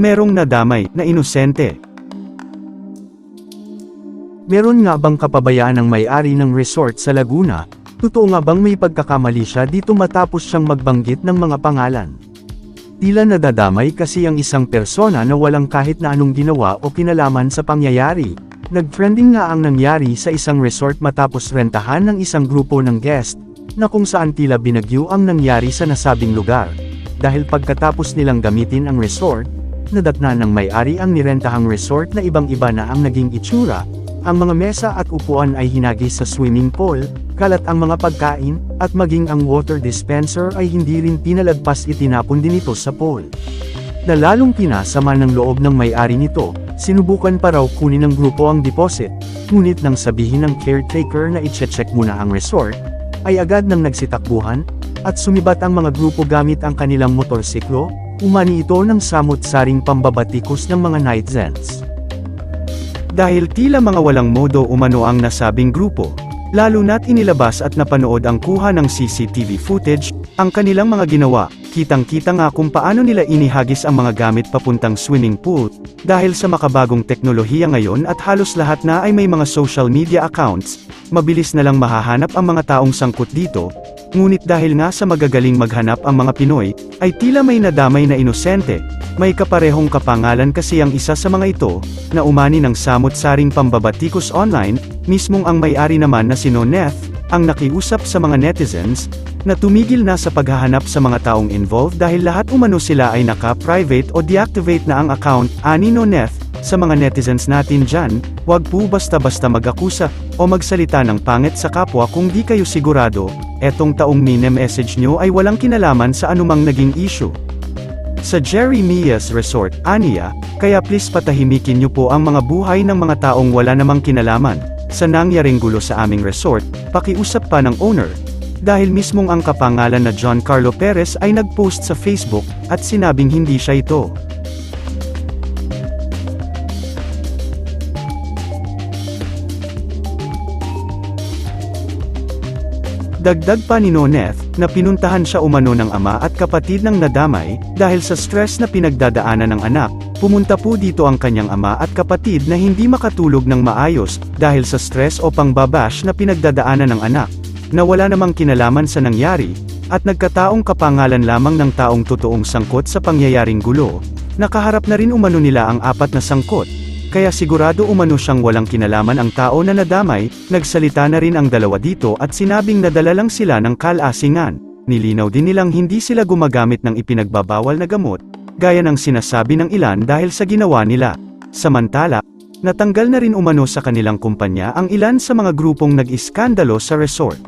merong nadamay na inosente. Meron nga bang kapabayaan ng may-ari ng resort sa Laguna? Totoo nga bang may pagkakamali siya dito matapos siyang magbanggit ng mga pangalan? Tila nadadamay kasi ang isang persona na walang kahit na anong ginawa o kinalaman sa pangyayari. Nag-trending nga ang nangyari sa isang resort matapos rentahan ng isang grupo ng guest, na kung saan tila binagyo ang nangyari sa nasabing lugar. Dahil pagkatapos nilang gamitin ang resort, nadatna ng may-ari ang nirentahang resort na ibang-iba na ang naging itsura, ang mga mesa at upuan ay hinagis sa swimming pool, kalat ang mga pagkain, at maging ang water dispenser ay hindi rin pinalagpas itinapon din ito sa pool. Na lalong pinasama ng loob ng may-ari nito, sinubukan pa raw kunin ng grupo ang deposit, ngunit nang sabihin ng caretaker na i-check muna ang resort, ay agad nang nagsitakbuhan, at sumibat ang mga grupo gamit ang kanilang motorsiklo, umani ito ng samot-saring pambabatikos ng mga netizens. Dahil tila mga walang modo umano ang nasabing grupo, lalo na't inilabas at napanood ang kuha ng CCTV footage, ang kanilang mga ginawa, kitang-kita nga kung paano nila inihagis ang mga gamit papuntang swimming pool, dahil sa makabagong teknolohiya ngayon at halos lahat na ay may mga social media accounts, mabilis na lang mahahanap ang mga taong sangkot dito, ngunit dahil nga sa magagaling maghanap ang mga Pinoy, ay tila may nadamay na inosente, may kaparehong kapangalan kasi ang isa sa mga ito, na umani ng samot-saring pambabatikos online, mismong ang may-ari naman na si Noneth, ang nakiusap sa mga netizens, na tumigil na sa paghahanap sa mga taong involved dahil lahat umano sila ay naka-private o deactivate na ang account, ani Noneth, sa mga netizens natin dyan, wag po basta-basta mag-akusa, o magsalita ng pangit sa kapwa kung di kayo sigurado, etong taong mine-message nyo ay walang kinalaman sa anumang naging issue. Sa Jerry Mia's Resort, Ania, kaya please patahimikin niyo po ang mga buhay ng mga taong wala namang kinalaman. Sa nangyaring gulo sa aming resort, pakiusap pa ng owner. Dahil mismong ang kapangalan na John Carlo Perez ay nag-post sa Facebook, at sinabing hindi siya ito. Dagdag pa ni Noneth, na pinuntahan siya umano ng ama at kapatid ng nadamay, dahil sa stress na pinagdadaanan ng anak, pumunta po dito ang kanyang ama at kapatid na hindi makatulog ng maayos, dahil sa stress o pangbabash na pinagdadaanan ng anak, na wala namang kinalaman sa nangyari, at nagkataong kapangalan lamang ng taong totoong sangkot sa pangyayaring gulo, nakaharap na rin umano nila ang apat na sangkot, kaya sigurado umano siyang walang kinalaman ang tao na nadamay, nagsalita na rin ang dalawa dito at sinabing nadala lang sila ng kalasingan. Nilinaw din nilang hindi sila gumagamit ng ipinagbabawal na gamot, gaya ng sinasabi ng ilan dahil sa ginawa nila. Samantala, natanggal na rin umano sa kanilang kumpanya ang ilan sa mga grupong nag-iskandalo sa resort.